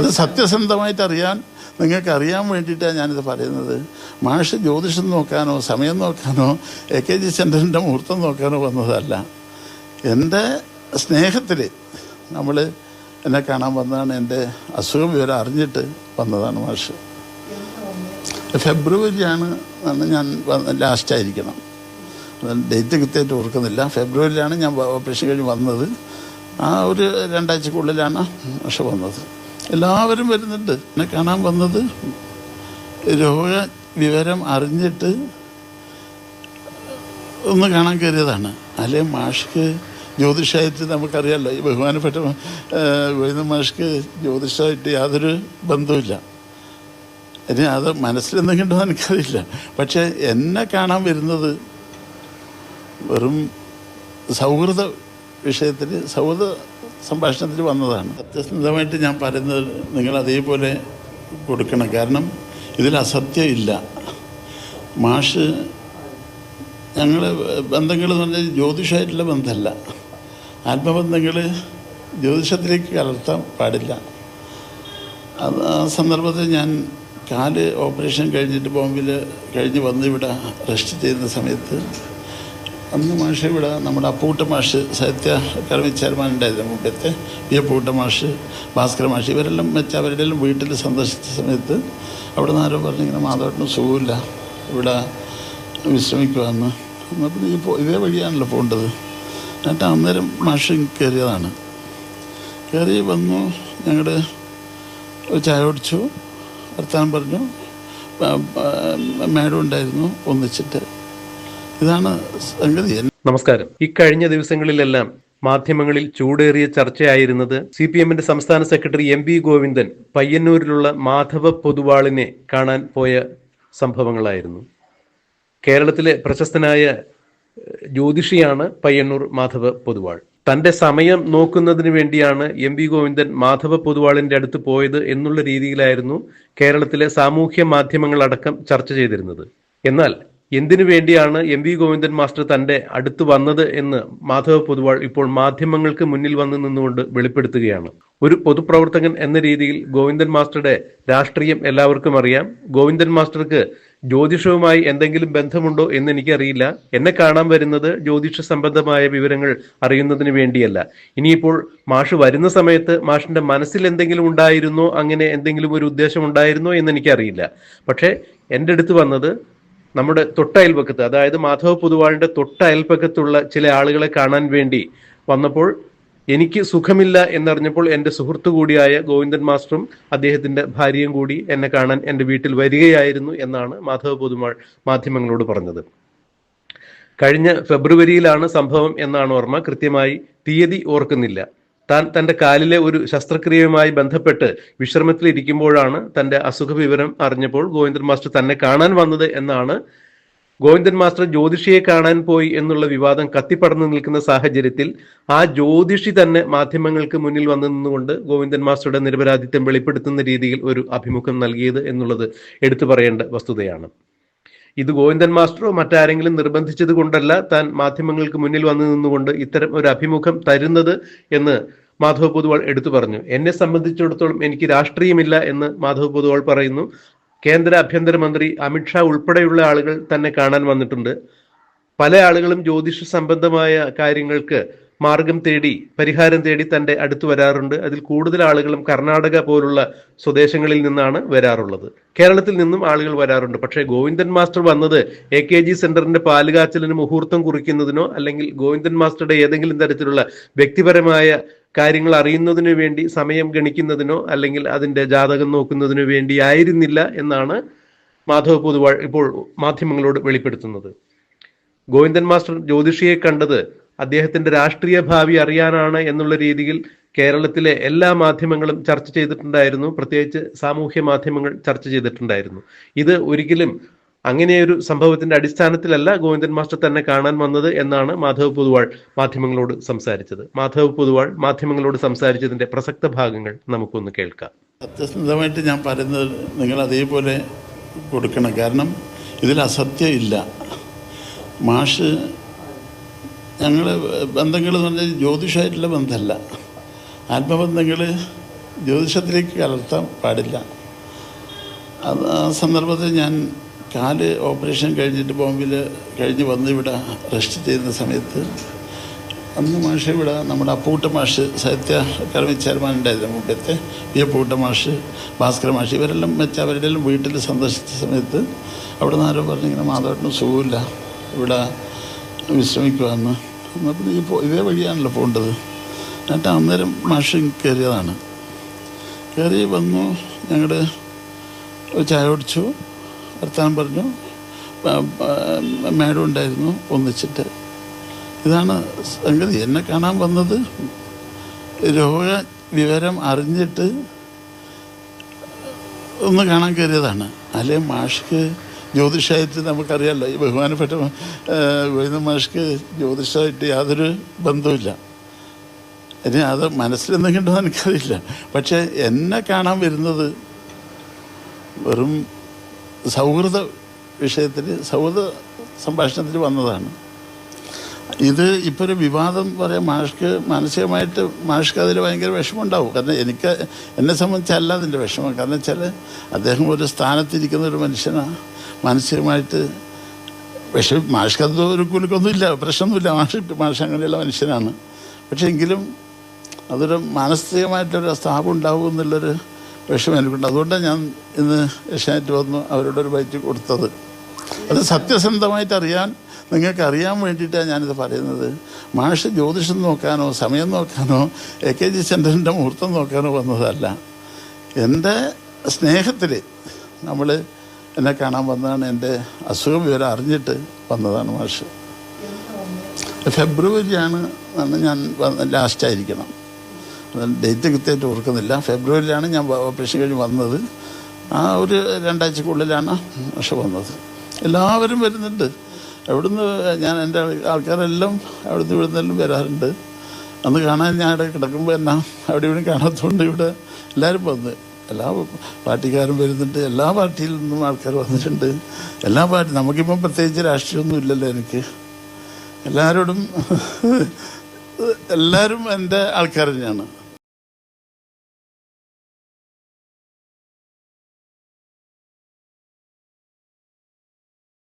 അത് സത്യസന്ധമായിട്ട് അറിയാൻ നിങ്ങൾക്ക് അറിയാൻ വേണ്ടിയിട്ടാണ് ഞാനിത് പറയുന്നത്. മാഷ് ജ്യോതിഷം നോക്കാനോ സമയം നോക്കാനോ എ കെ ജി ചന്ദ്രന്റെ മുഹൂർത്തം നോക്കാനോ വന്നതല്ല. എന്റെ സ്നേഹത്തിൽ നമ്മൾ എന്നെ കാണാൻ വന്നതാണ്. എന്റെ അസുഖം വിവരം അറിഞ്ഞിട്ട് വന്നതാണ് മാഷ്. ഫെബ്രുവരിയാണ് ഞാൻ ലാസ്റ്റ് ആയിരിക്കണം ഡേറ്റ് കൃത്യമായിട്ട് ഓർക്കുന്നില്ല. ഫെബ്രുവരിയിലാണ് ഞാൻ ഓപ്പറേഷൻ കഴിഞ്ഞ് വന്നത്. ആ ഒരു രണ്ടാഴ്ചക്കുള്ളിലാണ് മാഷ് വന്നത്. എല്ലാവരും വരുന്നുണ്ട്. എന്നെ കാണാൻ വന്നത് രോഗ വിവരം അറിഞ്ഞിട്ട് ഒന്ന് കാണാൻ കയറിയതാണ്. അല്ലെ മാഷ്ക്ക് ജ്യോതിഷമായിട്ട് നമുക്കറിയാമല്ലോ ഈ ബഹുമാനപ്പെട്ട ഗോവിന്ദ മാഷ്ക്ക് ജ്യോതിഷമായിട്ട് യാതൊരു ബന്ധവുമില്ല. ഇനി അത് മനസ്സിലെന്തെങ്കിലും എനിക്കറിയില്ല. പക്ഷേ എന്നെ കാണാൻ വരുന്നത് വെറും സൗഹൃദ വിഷയത്തിൽ സൗഹൃദ സംഭാഷണത്തിൽ വന്നതാണ്. സത്യസന്ധമായിട്ട് ഞാൻ പറയുന്നത് നിങ്ങൾ അതേപോലെ കൊടുക്കണം. കാരണം ഇതിൽ അസത്യം ഇല്ല. മാഷ് ഞങ്ങൾ ബന്ധങ്ങൾ എന്ന് പറഞ്ഞാൽ ജ്യോതിഷമായിട്ടുള്ള ബന്ധമല്ല. ആത്മബന്ധങ്ങൾ ജ്യോതിഷത്തിലേക്ക് കലർത്താൻ പാടില്ല. അത് ആ സന്ദർഭത്തിൽ ഞാൻ കാൽ ഓപ്പറേഷൻ കഴിഞ്ഞിട്ട് ബോംബിൽ കഴിഞ്ഞ് വന്ന് ഇവിടെ റെസ്റ്റ് ചെയ്യുന്ന സമയത്ത് അന്ന് മാഷ് ഇവിടെ നമ്മുടെ അപ്പൂട്ട മാഷ് സാഹിത്യ അക്കാദമി ചെയർമാൻ ഉണ്ടായിരുന്നു മുമ്പത്തെ പി അപ്പൂട്ട മാഷ് ഭാസ്കര മാഷ് ഇവരെല്ലാം വെച്ച് അവരുടെ എല്ലാം വീട്ടിൽ സന്ദർശിച്ച സമയത്ത് അവിടെ നിന്ന് ആരോ പറഞ്ഞു ഇങ്ങനെ സുഖമില്ല ഇവിടെ വിശ്രമിക്കുവാന്ന് അപ്പം ഈ ഇതേ വഴിയാണല്ലോ പോകേണ്ടത് എന്നിട്ട് അന്നേരം മാഷ് കയറിയതാണ്. കയറി വന്നു ഞങ്ങളുടെ ചായ കുടിച്ചു വർത്താനം പറഞ്ഞു. മേഡം ഉണ്ടായിരുന്നു ഒന്നിച്ചിട്ട്. ഇതാണ് സംഗതി. നമസ്കാരം. ഇക്കഴിഞ്ഞ ദിവസങ്ങളിലെല്ലാം മാധ്യമങ്ങളിൽ ചൂടേറിയ ചർച്ചയായിരുന്നത് സി പി എമ്മിന്റെ സംസ്ഥാന സെക്രട്ടറി എം വി ഗോവിന്ദൻ പയ്യന്നൂരിലുള്ള മാധവ പൊതുവാളിനെ കാണാൻ പോയ സംഭവങ്ങളായിരുന്നു. കേരളത്തിലെ പ്രശസ്തനായ ജ്യോതിഷിയാണ് പയ്യന്നൂർ മാധവ പൊതുവാൾ. തന്റെ സമയം നോക്കുന്നതിന് വേണ്ടിയാണ് എം വി ഗോവിന്ദൻ മാധവ പൊതുവാളിന്റെ അടുത്ത് പോയത് എന്നുള്ള രീതിയിലായിരുന്നു കേരളത്തിലെ സാമൂഹ്യ മാധ്യമങ്ങളടക്കം ചർച്ച ചെയ്തിരുന്നത്. എന്നാൽ എന്തിനു വേണ്ടിയാണ് എം വി ഗോവിന്ദൻ മാസ്റ്റർ തന്റെ അടുത്ത് വന്നത് എന്ന് മാധവ പൊതുവാൾ ഇപ്പോൾ മാധ്യമങ്ങൾക്ക് മുന്നിൽ വന്നു നിന്നുകൊണ്ട് വെളിപ്പെടുത്തുകയാണ്. ഒരു പൊതുപ്രവർത്തകൻ എന്ന രീതിയിൽ ഗോവിന്ദൻ മാസ്റ്ററുടെ രാഷ്ട്രീയം എല്ലാവർക്കും അറിയാം. ഗോവിന്ദൻ മാസ്റ്റർക്ക് ജ്യോതിഷവുമായി എന്തെങ്കിലും ബന്ധമുണ്ടോ എന്ന് എനിക്കറിയില്ല. എന്നെ കാണാൻ വരുന്നത് ജ്യോതിഷ സംബന്ധമായ വിവരങ്ങൾ അറിയുന്നതിന് വേണ്ടിയല്ല. ഇനിയിപ്പോൾ മാഷ് വരുന്ന സമയത്ത് മാഷിന്റെ മനസ്സിൽ എന്തെങ്കിലും ഉണ്ടായിരുന്നോ? അങ്ങനെ എന്തെങ്കിലും ഒരു ഉദ്ദേശം ഉണ്ടായിരുന്നോ എന്ന് എനിക്കറിയില്ല. പക്ഷേ എന്റെ അടുത്ത് വന്നത് നമ്മുടെ തൊട്ടയൽപക്കത്ത് അതായത് മാധവ പൊതുവാളിന്റെ തൊട്ടയൽപക്കത്തുള്ള ചില ആളുകളെ കാണാൻ വേണ്ടി വന്നപ്പോൾ എനിക്ക് സുഖമില്ല എന്നറിഞ്ഞപ്പോൾ എന്റെ സുഹൃത്തു കൂടിയായ ഗോവിന്ദൻ മാസ്റ്ററും അദ്ദേഹത്തിന്റെ ഭാര്യയും കൂടി എന്നെ കാണാൻ എന്റെ വീട്ടിൽ വരികയായിരുന്നു എന്നാണ് മാധവ പൊതുമാൾ മാധ്യമങ്ങളോട് പറഞ്ഞത്. കഴിഞ്ഞ ഫെബ്രുവരിയിലാണ് സംഭവം എന്നാണ് ഓർമ്മ. കൃത്യമായി തീയതി ഓർക്കുന്നില്ല. താൻ തന്റെ കാലിലെ ഒരു ശസ്ത്രക്രിയയുമായി ബന്ധപ്പെട്ട് വിശ്രമത്തിൽ ഇരിക്കുമ്പോഴാണ് തന്റെ അസുഖ വിവരം അറിഞ്ഞപ്പോൾ ഗോവിന്ദൻ മാസ്റ്റർ തന്നെ കാണാൻ വന്നത് എന്നാണ്. ഗോവിന്ദൻ മാസ്റ്റർ ജ്യോതിഷിയെ കാണാൻ പോയി എന്നുള്ള വിവാദം കത്തിപ്പടർന്നു നിൽക്കുന്ന സാഹചര്യത്തിൽ ആ ജ്യോതിഷി തന്നെ മാധ്യമങ്ങൾക്ക് മുന്നിൽ വന്നു നിന്നുകൊണ്ട് ഗോവിന്ദൻ മാസ്റ്ററുടെ നിരപരാധിത്വം വെളിപ്പെടുത്തുന്ന രീതിയിൽ ഒരു അഭിമുഖം നൽകിയത് എന്നുള്ളത് എടുത്തു പറയേണ്ട വസ്തുതയാണ്. ഇത് ഗോവിന്ദൻ മാസ്റ്ററോ മറ്റാരെങ്കിലും നിർബന്ധിച്ചത് കൊണ്ടല്ല താൻ മാധ്യമങ്ങൾക്ക് മുന്നിൽ വന്നു നിന്നുകൊണ്ട് ഇത്തരം ഒരു അഭിമുഖം തരുന്നത് എന്ന് മാധവ പൊതുവാൾ എടുത്തു പറഞ്ഞു. എന്നെ സംബന്ധിച്ചിടത്തോളം എനിക്ക് രാഷ്ട്രീയമില്ല എന്ന് മാധവ് പൊതുവാൾ പറയുന്നു. കേന്ദ്ര ആഭ്യന്തരമന്ത്രി അമിത്ഷാ ഉൾപ്പെടെയുള്ള ആളുകൾ തന്നെ കാണാൻ വന്നിട്ടുണ്ട്. പല ആളുകളും ജ്യോതിഷ സംബന്ധമായ കാര്യങ്ങൾക്ക് മാർഗം തേടി പരിഹാരം തേടി തന്റെ അടുത്ത് വരാറുണ്ട്. അതിൽ കൂടുതൽ ആളുകളും കർണാടക പോലുള്ള സ്വദേശങ്ങളിൽ നിന്നാണ് വരാറുള്ളത്. കേരളത്തിൽ നിന്നും ആളുകൾ വരാറുണ്ട്. പക്ഷേ ഗോവിന്ദൻ മാസ്റ്റർ വന്നത് എ കെ ജി സെന്ററിന്റെ പാലുകാച്ചലിന് മുഹൂർത്തം കുറിക്കുന്നതിനോ അല്ലെങ്കിൽ ഗോവിന്ദൻ മാസ്റ്ററുടെ ഏതെങ്കിലും തരത്തിലുള്ള വ്യക്തിപരമായ കാര്യങ്ങൾ അറിയുന്നതിനു വേണ്ടി സമയം ഗണിക്കുന്നതിനോ അല്ലെങ്കിൽ അതിന്റെ ജാതകം നോക്കുന്നതിനോ വേണ്ടി ആയിരുന്നില്ല എന്നാണ് മാധവ് പൊതുവാൾ ഇപ്പോൾ മാധ്യമങ്ങളോട് വെളിപ്പെടുത്തുന്നത്. ഗോവിന്ദൻ മാസ്റ്റർ ജ്യോതിഷിയെ കണ്ടത് അദ്ദേഹത്തിന്റെ രാഷ്ട്രീയ ഭാവി അറിയാനാണ് എന്നുള്ള രീതിയിൽ കേരളത്തിലെ എല്ലാ മാധ്യമങ്ങളും ചർച്ച ചെയ്തിട്ടുണ്ടായിരുന്നു. പ്രത്യേകിച്ച് സാമൂഹ്യ മാധ്യമങ്ങൾ ചർച്ച ചെയ്തിട്ടുണ്ടായിരുന്നു. ഇത് ഒരിക്കലും അങ്ങനെയൊരു സംഭവത്തിന്റെ അടിസ്ഥാനത്തിലല്ല ഗോവിന്ദൻ മാസ്റ്റർ തന്നെ കാണാൻ വന്നത് എന്നാണ് മാധവ് പൊതുവാൾ മാധ്യമങ്ങളോട് സംസാരിച്ചത്. മാധവ് പൊതുവാൾ മാധ്യമങ്ങളോട് സംസാരിച്ചതിന്റെ പ്രസക്ത ഭാഗങ്ങൾ നമുക്കൊന്ന് കേൾക്കാം. സത്യസന്ധമായിട്ട് ഞാൻ പറയുന്നത് നിങ്ങൾ അതേപോലെ കൊടുക്കണം. കാരണം ഇതിൽ അസത്യം ഇല്ല. മാഷ് ഞങ്ങൾ ബന്ധങ്ങൾ എന്ന് പറഞ്ഞാൽ ജ്യോതിഷമായിട്ടുള്ള ബന്ധമല്ല. ആത്മബന്ധങ്ങൾ ജ്യോതിഷത്തിലേക്ക് കലർത്താൻ പാടില്ല. അത് ആ സന്ദർഭത്തിൽ ഞാൻ കാൽ ഓപ്പറേഷൻ കഴിഞ്ഞിട്ട് ബോംബെയിൽ കഴിഞ്ഞ് വന്ന് ഇവിടെ റെസ്റ്റ് ചെയ്യുന്ന സമയത്ത് അന്ന് മാഷ് ഇവിടെ നമ്മുടെ അപ്പൂട്ട മാഷ് സാഹിത്യ അക്കാദമി ചെയർമാൻ ഉണ്ടായിരുന്നു മുമ്പത്തെ. പി അപ്പൂട്ട മാഷ് ഭാസ്കര മാഷ് ഇവരെല്ലാം വെച്ച് അവരുടെ വീട്ടിൽ സന്ദർശിച്ച സമയത്ത് അവിടെ നിന്ന് ആരോ പറഞ്ഞിങ്ങനെ മാധവട്ടിന് സുഖമില്ല. ഇവിടെ വിശ്രമിക്കുവാന്ന് എന്നപ്പോൾ പിന്നെ ഈ ഇതേ വഴിയാണല്ലോ പോകേണ്ടത് എന്നിട്ട് അന്നേരം മാഷ് കയറിയതാണ്. കയറി വന്നു ഞങ്ങളുടെ ചായ കുടിച്ചു വർത്തമാനം പറഞ്ഞു. മേഡം ഉണ്ടായിരുന്നു ഒന്നിച്ചിട്ട്. ഇതാണ് സംഗതി. എന്നെ കാണാൻ വന്നത് രോഗ വിവരം അറിഞ്ഞിട്ട് ഒന്ന് കാണാൻ കയറിയതാണ്. അല്ലെ മാഷ്ക്ക് ജ്യോതിഷമായിട്ട് നമുക്കറിയാമല്ലോ ഈ ബഹുമാനപ്പെട്ട ഗോവിന്ദ മാഷ്ക്ക് ജ്യോതിഷമായിട്ട് യാതൊരു ബന്ധവുമില്ല. ഇനി അത് മനസ്സിലെന്തെങ്കിലും എനിക്കറിയില്ല. പക്ഷേ എന്നെ കാണാൻ വരുന്നത് വെറും സൗഹൃദ വിഷയത്തിൽ സൗഹൃദ സംഭാഷണത്തിൽ വന്നതാണ്. ഇത് ഇപ്പോൾ ഒരു വിവാദം പറയാം മാഷ്ക്ക് മാനസികമായിട്ട് മാഷ്ക്ക് അതിൽ ഭയങ്കര വിഷമമുണ്ടാവും. കാരണം എനിക്ക് എന്നെ സംബന്ധിച്ചല്ല അതിന്റെ വിഷമം. കാരണം വെച്ചാൽ അദ്ദേഹം ഒരു സ്ഥാനത്തിരിക്കുന്ന ഒരു മനുഷ്യനാണ് മാനസികമായിട്ട് പക്ഷെ മാഷ്ക്ക് അത് ഒരു കുലുക്കൊന്നുമില്ല പ്രശ്നമൊന്നുമില്ല. മാഷ് മാഷ് അങ്ങനെയുള്ള മനുഷ്യനാണ്. പക്ഷെ എങ്കിലും അതൊരു മാനസികമായിട്ടൊരു സ്ഥാപം ഉണ്ടാവും എന്നുള്ളൊരു വിഷമം എനിക്കുണ്ട്. അതുകൊണ്ടാണ് ഞാൻ ഇന്ന് ഏഷ്യാനെറ്റ് വന്നു അവരോടൊരു ബൈറ്റ് കൊടുത്തത്. അത് സത്യസന്ധമായിട്ട് അറിയാൻ നിങ്ങൾക്ക് അറിയാൻ വേണ്ടിയിട്ടാണ് ഞാനിത് പറയുന്നത്. മാഷ് ജ്യോതിഷം നോക്കാനോ സമയം നോക്കാനോ എ കെ ജി സെന്ററിന്റെ മുഹൂർത്തം നോക്കാനോ വന്നതല്ല. എന്റെ സ്നേഹത്തിൽ നമ്മൾ എന്നെ കാണാൻ വന്നതാണ് എന്റെ അസുഖം വിവരം അറിഞ്ഞിട്ട് വന്നതാണ് മാഷ്. ഫെബ്രുവരിയാണ് ഞാൻ ലാസ്റ്റ് ആയിരിക്കണം. ഡേറ്റ് കൃത്യമായിട്ട് ഓർക്കുന്നില്ല. ഫെബ്രുവരിയിലാണ് ഞാൻ ഓപ്പറേഷൻ കഴിഞ്ഞ് വന്നത്. ആ ഒരു രണ്ടാഴ്ചക്കുള്ളിലാണ് പക്ഷെ വന്നത്. എല്ലാവരും വരുന്നുണ്ട്. അവിടുന്ന് ഞാൻ എന്റെ ആൾക്കാരെല്ലാം അവിടുന്ന് ഇവിടുന്നെല്ലാം വരാറുണ്ട്. അന്ന് കാണാൻ ഞാൻ ഇവിടെ കിടക്കുമ്പോൾ എന്നാ അവിടെ ഇവിടെ കാണാത്തതുകൊണ്ട് ഇവിടെ എല്ലാവരും വന്ന്. എല്ലാ പാർട്ടിക്കാരും വരുന്നുണ്ട്. എല്ലാ പാർട്ടിയിൽ നിന്നും ആൾക്കാർ വന്നിട്ടുണ്ട്. എല്ലാ പാർട്ടി നമുക്കിപ്പം പ്രത്യേകിച്ച് രാഷ്ട്രീയമൊന്നും ഇല്ലല്ലോ എനിക്ക്. എല്ലാവരോടും എല്ലാവരും എന്റെ ആൾക്കാർ തന്നെയാണ്.